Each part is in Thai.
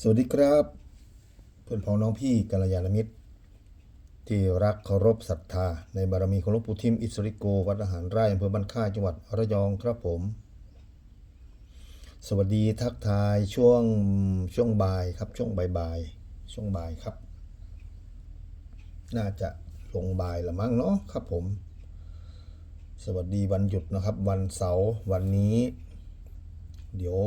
สวัสดีครับ เพื่อนพ้องน้องพี่กัลยาณมิตร ที่รักเคารพศรัทธา ในบารมีของหลวงปู่ทิมอิสริโกวัดอาหารไร่อำเภอบ้านค่ายจังหวัดระยองครับผม สวัสดีทักทายช่วงช่วงบ่ายครับช่วงบ่ายๆช่วงบ่ายครับ น่าจะลงบ่ายละมั้งเนาะครับผม สวัสดีวันหยุดนะครับ วันเสาร์วันนี้ เดี๋ยว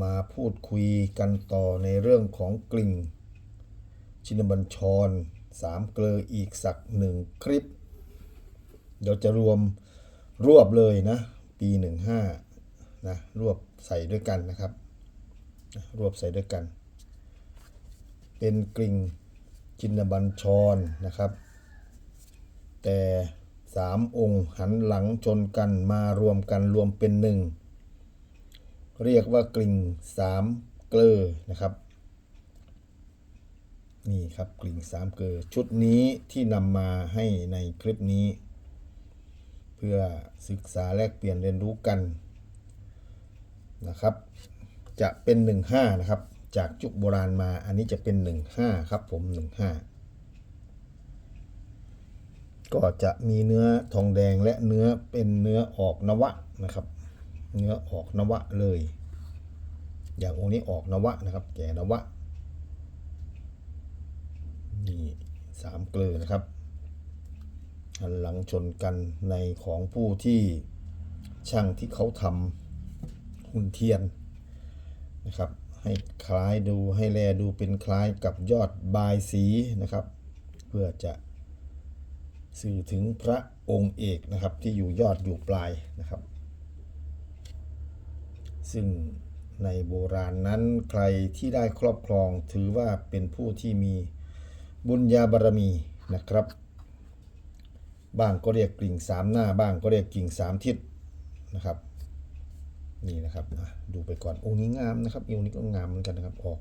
มาพูดคุยกันต่อในเรื่องของกลิ่ง ชินบัญชรสามเกลออีกสักหนึ่งคลิป เดี๋ยวจะรวมรวบเลยนะ ปีหนึ่งห้านะ รวบใส่ด้วยกันนะครับ รวบใส่ด้วยกัน เป็นกลิ่งจินบัญชรนะครับ แต่สามองค์หันหลังชนกันมารวมกันรวมเป็นหนึ่ง เรียกว่ากลิ่งสามเกลอนะครับนี่ครับกลิ่งสามเกลอชุดนี้ที่นำมาให้ในคลิปนี้ เพื่อศึกษาแลกเปลี่ยนเรียนรู้กันนะครับ จะเป็น 15 นะครับ จากจุกโบราณมาอันนี้จะเป็น 15 ครับผม 15 ก็จะมีเนื้อทองแดงและเนื้อเป็นเนื้อออกนวะนะครับ เนื้อออกนวะเลย อย่างองค์นี้ออกนวะนะครับ แก่นวะนี่สามเกลือนะครับหันหลังชนกันในของผู้ที่ช่างที่เขาทำหุ่นเทียนนะครับ ให้คล้ายดูให้แลดูเป็นคล้ายกับยอดบายสีนะครับ เพื่อจะสื่อถึงพระองค์เอกนะครับที่อยู่ยอดอยู่ปลายนะครับ ซึ่งในโบราณนั้นใครที่ได้ครอบครองถือว่าเป็นผู้ที่มีบุญญาบารมีนะครับ บ้างก็เรียกกิ่งสามหน้าบ้างก็เรียกกิ่งสามทิศนะครับนี่นะครับดูไปก่อนองค์นี้งามนะครับองค์นี้ก็งามเหมือนกันนะครับออก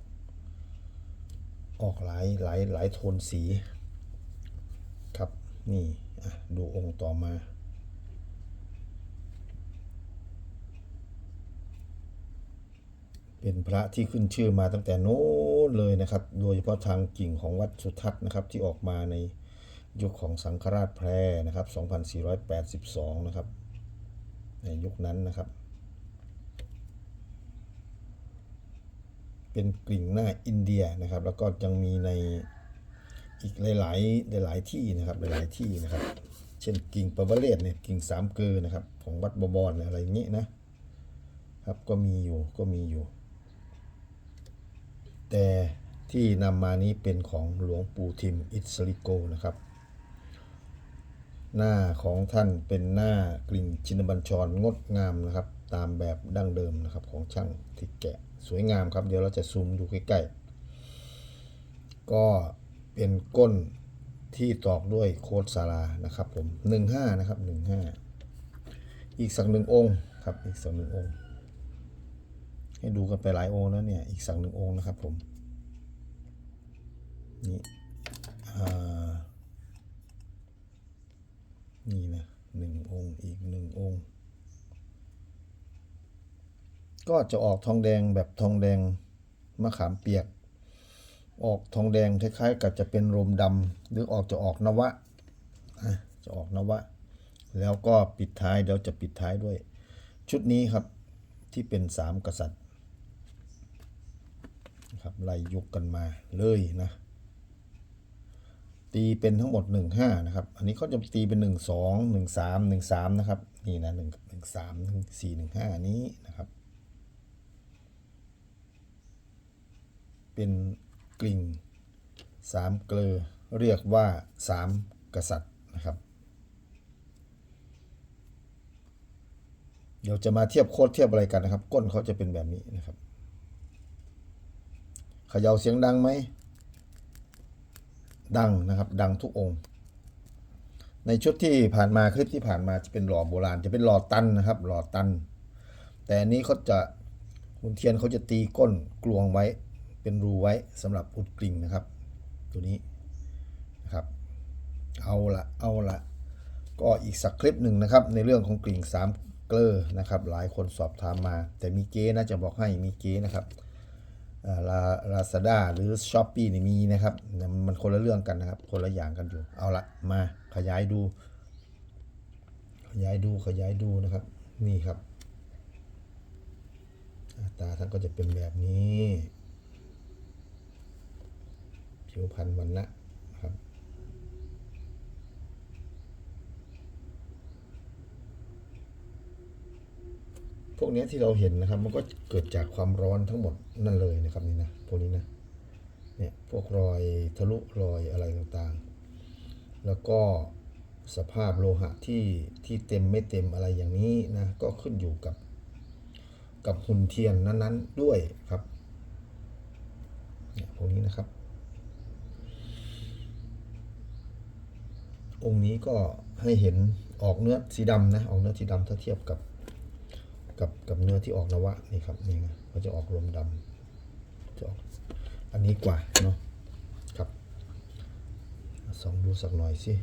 ออกหลายหลายหลายโทนสีครับนี่ดูองค์ต่อมา เป็นพระที่ขึ้นชื่อมาตั้งแต่โน้นเลยนะครับ โดยเฉพาะทางกิ่งของวัดสุทัศน์นะครับที่ออกมาในยุคของสังฆราชแพร่นะครับ 2482 นะครับ ในยุคนั้นนะครับ เป็นกลิ่งหน้าอินเดียนะครับ แล้วก็ยังมีในอีกหลาย ๆ หลาย ๆ ที่นะครับ หลาย ๆ ที่นะครับ เช่นกิ่งปะวะเลศเนี่ย กิ่งสามเกลือนะครับ ของวัดบบอนอะไรอย่างนี้นะ ครับ ก็มีอยู่ ก็มีอยู่ แต่ที่นำมานี้เป็นของหลวงปู่ทิมอิสริโกนะครับ หน้าของท่านเป็นหน้ากลิ่งชินบัญชรงดงามนะครับ ตามแบบดั้งเดิมนะครับของช่างที่แกะสวยงามครับ เดี๋ยวเราจะซูมดูใกล้ๆ ก็เป็นก้นที่ตอกด้วยโคดสารานะครับผม 15 นะครับ 15 อีกสักหนึ่งองค์ครับ อีกสักหนึ่งองค์ ให้ดูกันไปหลายองค์แล้วเนี่ย อีกสักหนึ่งองค์นะครับผมนี่อ่านี่นะหนึ่งองค์อีกหนึ่งองค์ ก็จะออกทองแดงแบบทองแดงมะขามเปียก ออกทองแดงคล้ายๆกับจะเป็นรมดำหรือออกจะออกนวะอะจะออกนวะ แล้วก็ปิดท้ายเดี๋ยวจะปิดท้ายด้วย ชุดนี้ครับที่เป็นสามกษัตริย์ นะครับไล่ยกกันมาเลยนะ ตีเป็นทั้งหมด 1 5 นะครับ อันนี้เขาจะตีเป็น 1 2 1 3 1 3 นะครับ นี่นะ1 1 3 1 4 1 5 นี้นะครับ เป็นกลิ่งสามเกลอเรียกว่าสามกษัตริย์นะครับ เดี๋ยวจะมาเทียบโคตรเทียบอะไรกันนะครับ ก้นเขาจะเป็นแบบนี้นะครับ เขย่าเสียงดังไหม ดังนะครับ ดังทุกองค์ ในชุดที่ผ่านมาคลิปที่ผ่านมาจะเป็นหล่อโบราณ จะเป็นหล่อตันนะครับ หล่อตัน แต่อันนี้เขาจะหุ่นเทียนเขาจะตีก้นกลวงไว้ เป็นรูไว้สำหรับอุดกลิ่งนะครับ ตัวนี้นะครับ เอาละเอาละก็อีกสักคลิปหนึ่งนะครับ ในเรื่องของกลิ่งสามเกลอนะครับ หลายคนสอบถามมา แต่มีเก๊นะจะบอกให้มีเก๊นะครับ ลาลาซาด้าหรือช้อปปี้นี่มีนะครับแต่มันคนละเรื่องกันนะครับ คนละอย่างกันอยู่ เอาละมาขยายดู ขยายดูขยายดูนะครับ นี่ครับอ่าตาท่านก็จะเป็นแบบนี้ ผิวพรรณวันนะครับ พ วกนี้ที่เราเห็นนะครับ มันก็เกิดจากความร้อนทั้งหมดนั่นเลยนะครับนี่นะพวกนี้นะเนี่ยพวกรอยทะลุรอยอะไรต่างๆ แล้วก็สภาพโลหะที่ที่เต็มไม่เต็มอะไรอย่างนี้นะก็ขึ้นอยู่กับกับหุ่นเทียนนั้นๆด้วยครับเนี่ยพวกนี้นะครับ องค์นี้ก็ให้เห็นออกเนื้อสีดำนะออกเนื้อสีดำถ้าเทียบกับ กับกับเนื้อที่ออกนวะนี่ครับนี่ไงเขาจะออกลมดำจะออกอันนี้กว่าเนาะครับสองดูสักหน่อยสิ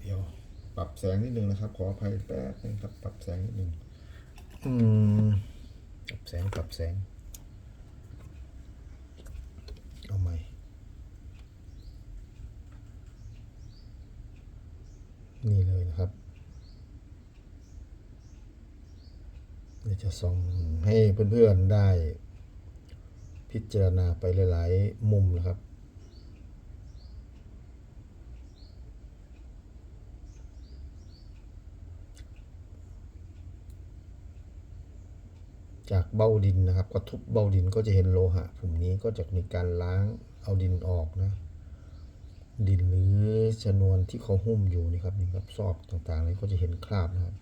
เดี๋ยวปรับแสงนิดนึงนะครับ ขออภัยแป๊บนึงครับปรับแสงนิดนึงอืมปรับแสงปรับแสงเอาใหม่นี่เลยนะครับ ดี๋ยวจะส่องให้เพื่อนๆได้พิจารณาไปหลาย ๆ มุมนะครับ จากเบ้าดินนะครับก็ทุบเบ้าดินก็จะเห็นโลหะกลุ่มนี้ก็จะมีการล้างเอาดินออกนะ ดินหรือชนวนที่เขาหุ้มอยู่นี่ครับนี่ครับซอกต่างๆเลยก็จะเห็นคราบนะครับ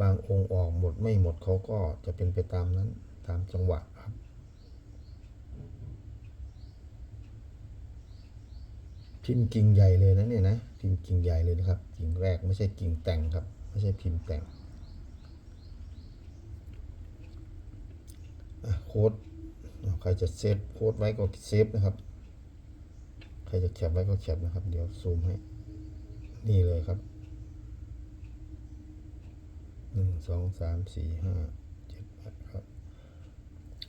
บางองค์ออกหมดไม่หมดเขาก็จะเป็นไปตามนั้นตามจังหวะครับพิมพ์กิ่งใหญ่เลยนะเนี่ยนะพิมพ์กิ่งใหญ่เลยนะครับกิ่งแรกไม่ใช่กิ่งแต่งครับ ไม่ใช่พิมพ์แต่งโค้ดใครจะเซฟโค้ดไว้ก็เซฟนะครับ ใครจะแคปไว้ก็แคปนะครับ เดี๋ยวซูมให้ นี่เลยครับ หนึ่งสองสามสี่ห้าเจ็ดแปดครับ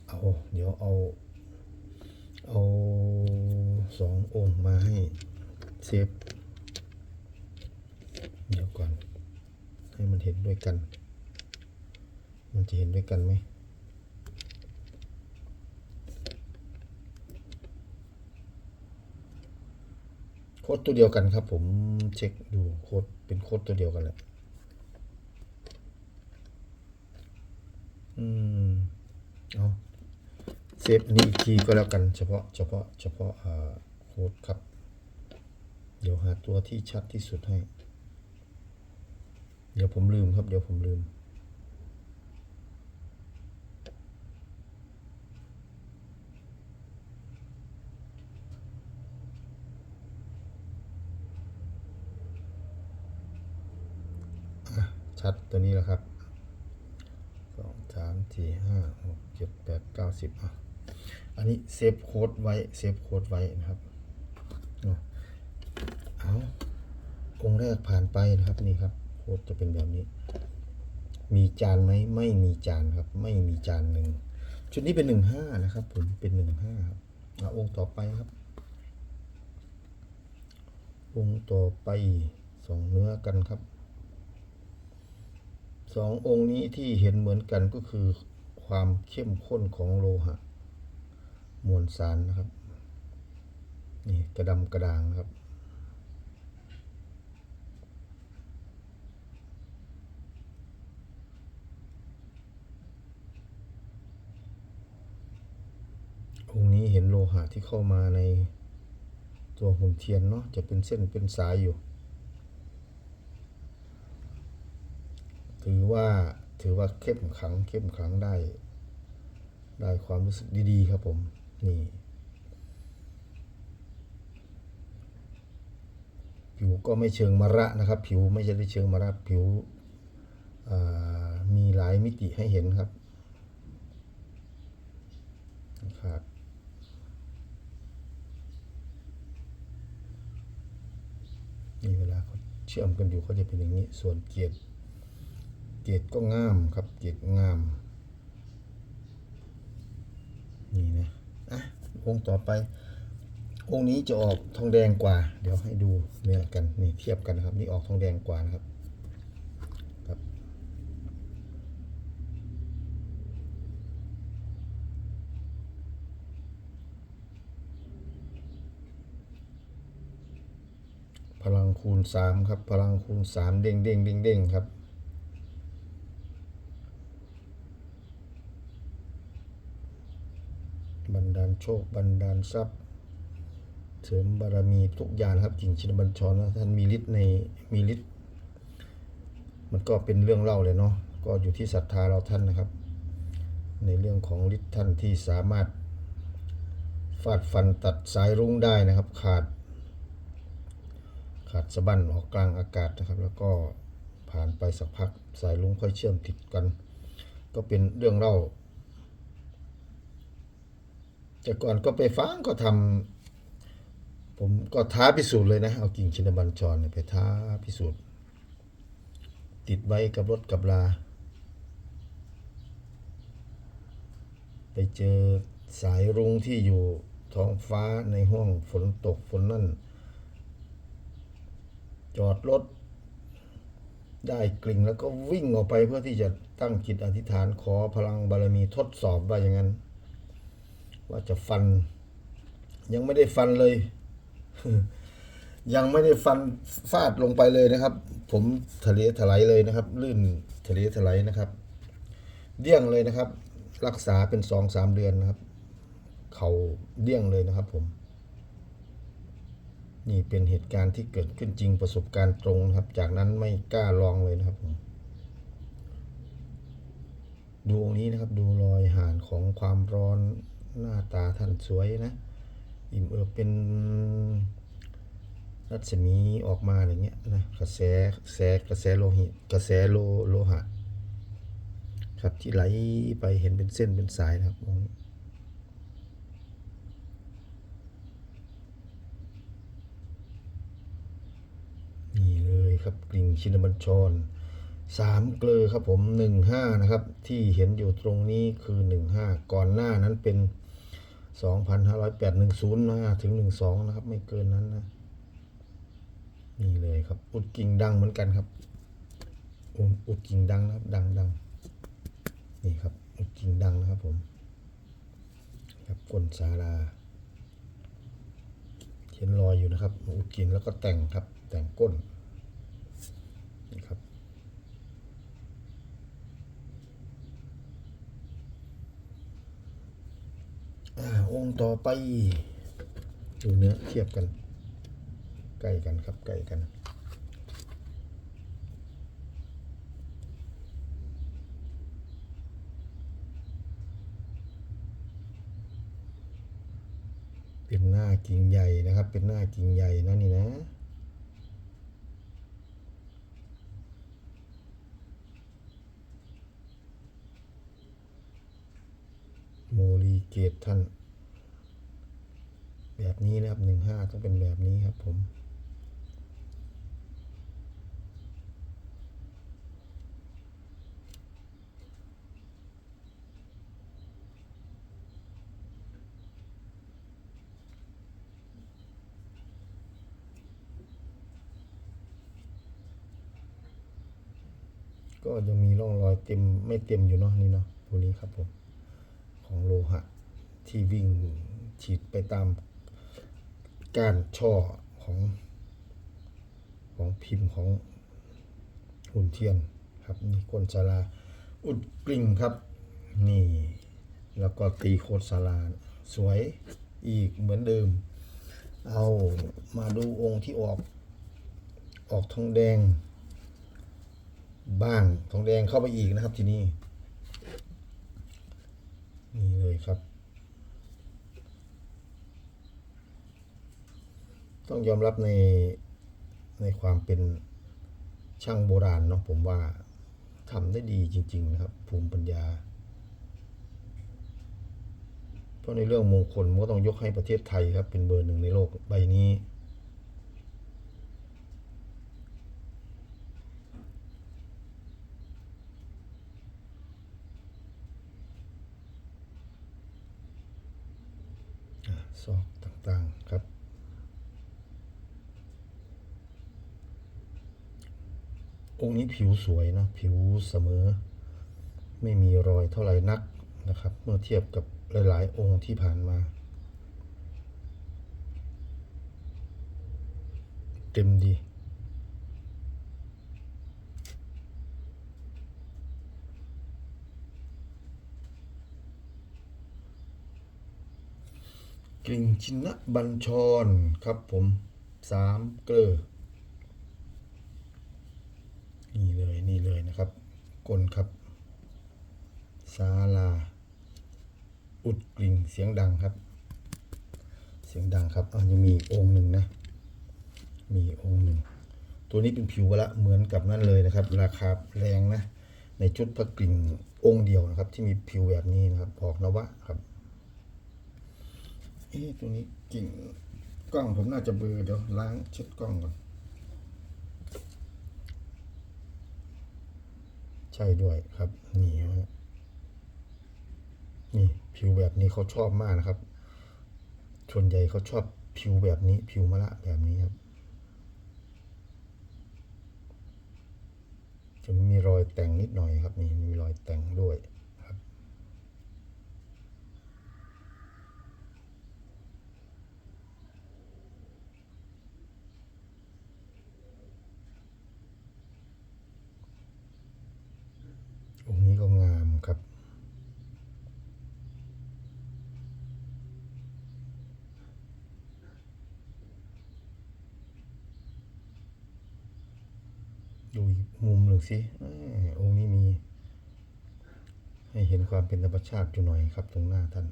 เอาเดี๋ยวเอา เอาสององค์มาให้เซฟ เดี๋ยวก่อน ให้มันเห็นด้วยกัน มันจะเห็นด้วยกันไหมโค้ดตัวเดียวกันครับ ผมเช็คดูโค้ดเป็นโค้ดตัวเดียวกันแหละ อืมเอาเซฟอันนี้อีกทีก็แล้วกันเฉพาะเฉพาะเฉพาะาโค้ดครับ เดี๋ยวหาตัวที่ชัดที่สุดให้ เดี๋ยวผมลืมครับ เดี๋ยวผมลืมชัดตัวนี้แล้วครับ สี่ห้าหกเจ็ดแปดเก้าสิบอะอันนี้เซฟโค้ดไว้เซฟโค้ดไว้นะครับเอาเอาองค์แรกผ่านไปนะครับนี่ครับโค้ดจะเป็นแบบนี้ มีจานไหมไม่มีจานครับ ไม่มีจานหนึ่งชุดนี้เป็นหนึ่งห้านะครับผมเป็นหนึ่งห้าครับเอาองค์ต่อไปครับ องค์ต่อไปสองเนื้อกันครับ สององค์นี้ที่เห็นเหมือนกันก็คือความเข้มข้นของโลหะ มวลสารนะครับ นี่กระดำกระด่างนะครับ องค์นี้เห็นโลหะที่เข้ามาในตัวหุ่นเทียนเนาะจะเป็นเส้นเป็นสายอยู่ ถือว่าถือว่าเข้มขังเข้มขังได้ ได้ความรู้สึกดีๆ ครับผม นี่ ผิวก็ไม่เชิงมะระนะครับ ผิวไม่ใช่ได้เชิงมะระผิวมีหลายมิติให้เห็นครับนะครับนี่เวลาเขาเชื่อมกันอยู่เขาจะเป็นอย่างนี้ ส่วนเกียรติ เกรดก็งามครับ เกรดงามองค์ต่อไป องค์นี้จะออกทองแดงกว่า เดี๋ยวให้ดูเนื้อกันนี่เทียบกันนะครับ นี่ออกทองแดงกว่านะครับครับ พลังคูณสามครับ พลังคูณสามเด้งเด้งเด้งเด้งครับ บันดาล โชคบันดาลทรัพย์ เสริมบารมีทุกอย่างครับกิ่งชินบัญชรนะท่านมีฤทธิ์ในมีฤทธิ์มันก็เป็นเรื่องเล่าเลยเนาะก็อยู่ที่ศรัทธาเราท่านนะครับ ในเรื่องของฤทธิ์ท่านที่สามารถฟาดฟันตัดสายรุ้งได้นะครับ ขาด ขาดสะบั้นออกกลางอากาศนะครับ แล้วก็ผ่านไปสักพักสายรุ้งค่อยเชื่อมติดกัน ก็เป็นเรื่องเล่า แต่ก่อนก็ไปฟังก็ทำผมก็ท้าพิสูจน์เลยนะ เอากิ่งชินบัญชรเนี่ยไปท้าพิสูจน์ ติดไว้กับรถกับลา ไปเจอสายรุ้งที่อยู่ท้องฟ้าในห้วงฝนตกฝนนั่น จอดรถได้กลิ่งแล้วก็วิ่งออกไปเพื่อที่จะตั้งจิตอธิษฐานขอพลังบารมีทดสอบว่าอย่างนั้น ว่าจะฟัน ยังไม่ได้ฟันเลย ยังไม่ได้ฟันฟาดลงไปเลยนะครับ ผมทะเลถลายเลยนะครับ ลื่นทะเลถลายนะครับ เดี่ยงเลยนะครับ รักษาเป็นสองสามเดือนนะครับ เขาเดี่ยงเลยนะครับ ผม นี่เป็นเหตุการณ์ที่เกิดขึ้นจริงประสบการณ์ตรงนะครับ จากนั้นไม่กล้าลองเลยนะครับผมดูองนี้นะครับดูรอยห่านของความร้อน หน้าตาท่านสวยนะ อิ่มเอิบเป็นรัศมีออกมาอย่างเงี้ยนะกระแสกระแสกระแสโลหิตกระแสโลโลหะ ครับที่ไหลไปเห็นเป็นเส้นเป็นสายนะครับองค์นี้นี่เลยครับกลิ่งชินบัญชรสามเกลอครับผมหนึ่งห้านะครับ ที่เห็นอยู่ตรงนี้คือหนึ่งห้าก่อนหน้านั้นเป็น สองพันห้าร้อยแปดหนึ่งศูนย์นะถึงหนึ่งสองนะครับ ไม่เกินนั้นนะ นี่เลยครับ อุดกิ่งดังเหมือนกันครับ อุดอุดกิ่งดังนะครับ ดังดังนี่ครับ อุดกิ่งดังนะครับ ผม ครับก้นศาลาเขียนรอยอยู่นะครับ อุดกิ่งแล้วก็แต่งครับ แต่งก้นครับ องค์ต่อไป ดูเนื้อเทียบกัน ใกล้กันครับใกล้กัน เป็นหน้ากิ่งใหญ่นะครับ เป็นหน้ากิ่งใหญ่นะนี่นะโมลีเกตท่าน แบบนี้นะครับหนึ่งห้าต้องเป็นแบบนี้ครับผมก็ยังมีร่องรอยเต็มไม่เต็มอยู่เนาะนี่เนาะตัวนี้ครับผม ของโลหะที่วิ่งฉีดไปตาม ก้านช่อของของพิมพ์ของหุ่นเทียนครับนี่ก้นศาลาอุดกลิ่งครับ นี่แล้วก็ตีโคดศาลาสวยอีกเหมือนเดิม เอามาดูองค์ที่ออก ออกทองแดง บ้างทองแดงเข้าไปอีกนะครับที่นี้นี่เลยครับ ต้องยอมรับในในความเป็นช่างโบราณเนาะผมว่าทำได้ดีจริง ๆ นะครับ ภูมิปัญญา เพราะในเรื่องมงคลมันก็ต้องยกให้ประเทศไทยครับ เป็นเบอร์หนึ่งในโลกใบนี้อ่าซอกต่างๆครับ องค์นี้ผิวสวยนะผิวเสมอ ไม่มีรอยเท่าไหร่นักนะครับ เมื่อเทียบกับหลาย ๆ องค์ที่ผ่านมา เต็มดีกลิ่งชินะบัญชรครับผมสามเกลือนี่เลยนี่เลยนะครับ กลครับศาลา อุดกลิ่งเสียงดังครับ เสียงดังครับอะยังมีองค์หนึ่งนะ มีองค์หนึ่ง ตัวนี้เป็นผิวละเหมือนกับนั่นเลยนะครับ ราคาแรงนะ ในชุดพระกลิ่งองค์เดียวนะครับ ที่มีผิวแบบนี้นะครับออกนวะครับเอ๊ะตัวนี้กิ่งกล้องผมน่าจะเบลอเดี๋ยวล้างเช็ดกล้องก่อน ใช่ด้วยครับ นี่ฮะนี่ผิวแบบนี้เขาชอบมากนะครับส่วนใหญ่เขาชอบผิวแบบนี้ ผิวมะละแบบนี้ครับจะมีรอยแต่งนิดหน่อยครับ นี่มีรอยแต่งด้วยครับ องค์นี้ก็งามครับ ดูอีกมุมหนึ่งสิองค์นี้มี ให้เห็นความเป็นธรรมชาติอยู่หน่อยครับ ตรงหน้าท่าน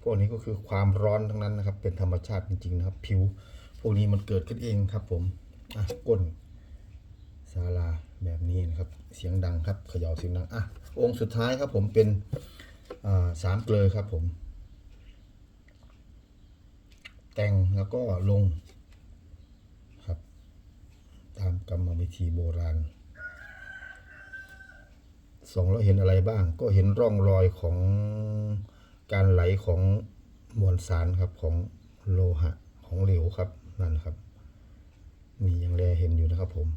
พวกนี้ก็คือความร้อนทั้งนั้นนะครับ เป็นธรรมชาติจริง ๆ นะครับ ผิว พวกนี้มันเกิดขึ้นเองครับ ผมอะก้นศาลาแบบนี้นะครับ เสียงดังครับเขย่าเสียงดังอะองค์สุดท้ายครับ ผมเป็นสามเกลอครับผม แต่งแล้วก็ลงครับ ตามกรรมวิธีโบราณส่องแล้วเห็นอะไรบ้าง ก็เห็นร่องรอยของการไหลของมวลสารครับของโลหะของเหลวครับนั่นครับ มียังแลเห็นอยู่นะครับผม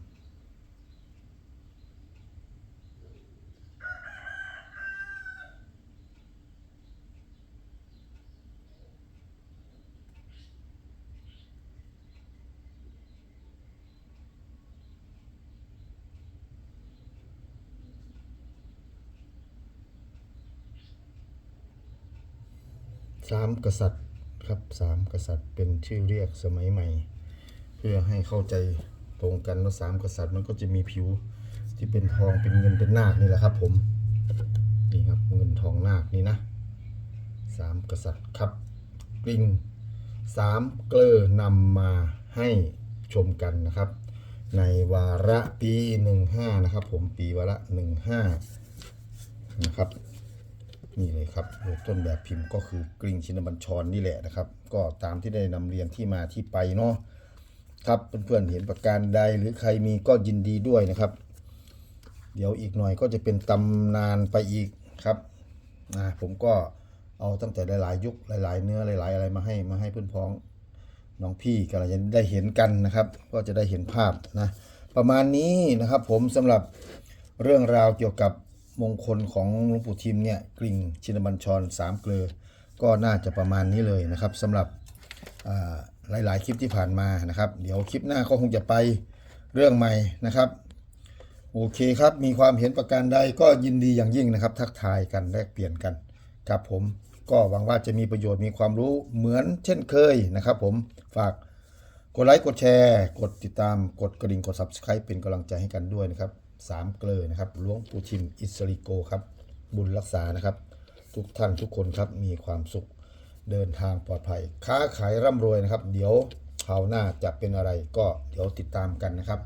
สามกษัตริย์ครับสามกษัตริย์เป็นชื่อเรียกสมัยใหม่ เพื่อให้เข้าใจตรงกันว่าสามกษัตริย์มันก็จะมีผิวที่เป็นทองเป็นเงินเป็นนาคนี่แหละครับ ผมนี่ครับเงินทองนาคนี่นะสามกษัตริย์ครับกริ่งสามเกลอนำมาให้ชมกันนะครับ ในวาระปีหนึ่งห้านะครับ ผมปีวาระหนึ่งห้านะครับ นี่เลยครับโดยต้นแบบพิมพ์ก็คือกริ่งชินบัญชรนี่แหละนะครับ ก็ตามที่ได้นำเรียนที่มาที่ไปเนาะครับเพื่อนๆเห็นประการใดหรือใครมีก็ยินดีด้วยนะครับ เดี๋ยวอีกหน่อยก็จะเป็นตำนานไปอีกครับนะผมก็เอาตั้งแต่หลาย ๆ ยุคหลาย ๆ เนื้อหลาย ๆ อะไรมาให้มาให้เพื่อนพ้องน้องพี่กันจะได้เห็นกันนะครับ ก็จะได้เห็นภาพนะประมาณนี้นะครับผมสำหรับเรื่องราวเกี่ยวกับ มงคลของหลวงปู่ทิมเนี่ยกลิ่งชินบัญชรสามเกลือ ก็น่าจะประมาณนี้เลยนะครับสำหรับหลาย ๆ คลิปที่ผ่านมานะครับ เดี๋ยวคลิปหน้าก็คงจะไปเรื่องใหม่นะครับ โอเคครับ มีความเห็นประการใดก็ยินดีอย่างยิ่งนะครับ ทักทายกันแลกเปลี่ยนกันครับผมก็หวังว่าจะมีประโยชน์มีความรู้เหมือนเช่นเคยนะครับ ผมฝากกดไลค์กดแชร์ กดติดตามกดกระดิ่งกด subscribe เป็นกำลังใจให้กันด้วยนะครับ สามเกลอนะครับหลวงปู่ทิมอิสริโกครับ บุญรักษานะครับ ทุกท่านทุกคนครับมีความสุขเดินทางปลอดภัย ค้าขายร่ำรวยนะครับ เดี๋ยวคราวหน้าจะเป็นอะไรก็เดี๋ยวติดตามกันนะครับ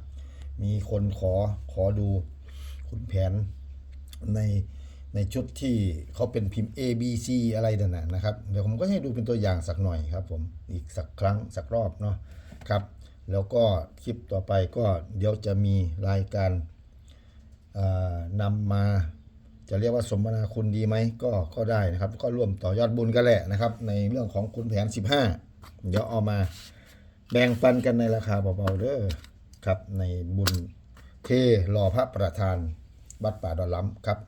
มีคนขอขอดูคุณแผนในในชุดที่เขาเป็นพิมพ์ A B C อะไรนั่นนะนะครับ เดี๋ยวผมก็ให้ดูเป็นตัวอย่างสักหน่อยครับผมอีกสักครั้งสักรอบเนาะครับ แล้วก็คลิปต่อไปก็เดี๋ยวจะมีรายการ นำมาจะเรียกว่าสมนาคุณดีไหมก็ก็ได้นะครับ ก็ร่วมต่อยอดบุญกันแหละนะครับ ในเรื่องของคุณแผน 15 เดี๋ยวเอามาแบ่งปันกันในราคาเบาๆเด้อครับ ในบุญเทรอพระประธานวัดป่าดอนล้ำครับ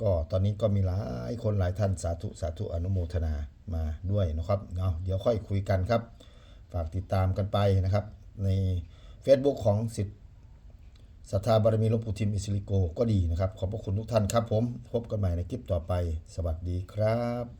ก็ตอนนี้ก็มีหลายคนหลายท่านสาธุสาธุอนุโมทนามาด้วยนะครับเนาะเดี๋ยวค่อยคุยกันครับ ฝากติดตามกันไปนะครับ ใน Facebook ของสิทธิ ศรัทธาบารมีหลวงปู่ทิมอิสิลิโกก็ดีนะครับ ขอบพระคุณทุกท่านครับผม พบกันใหม่ในคลิปต่อไป สวัสดีครับ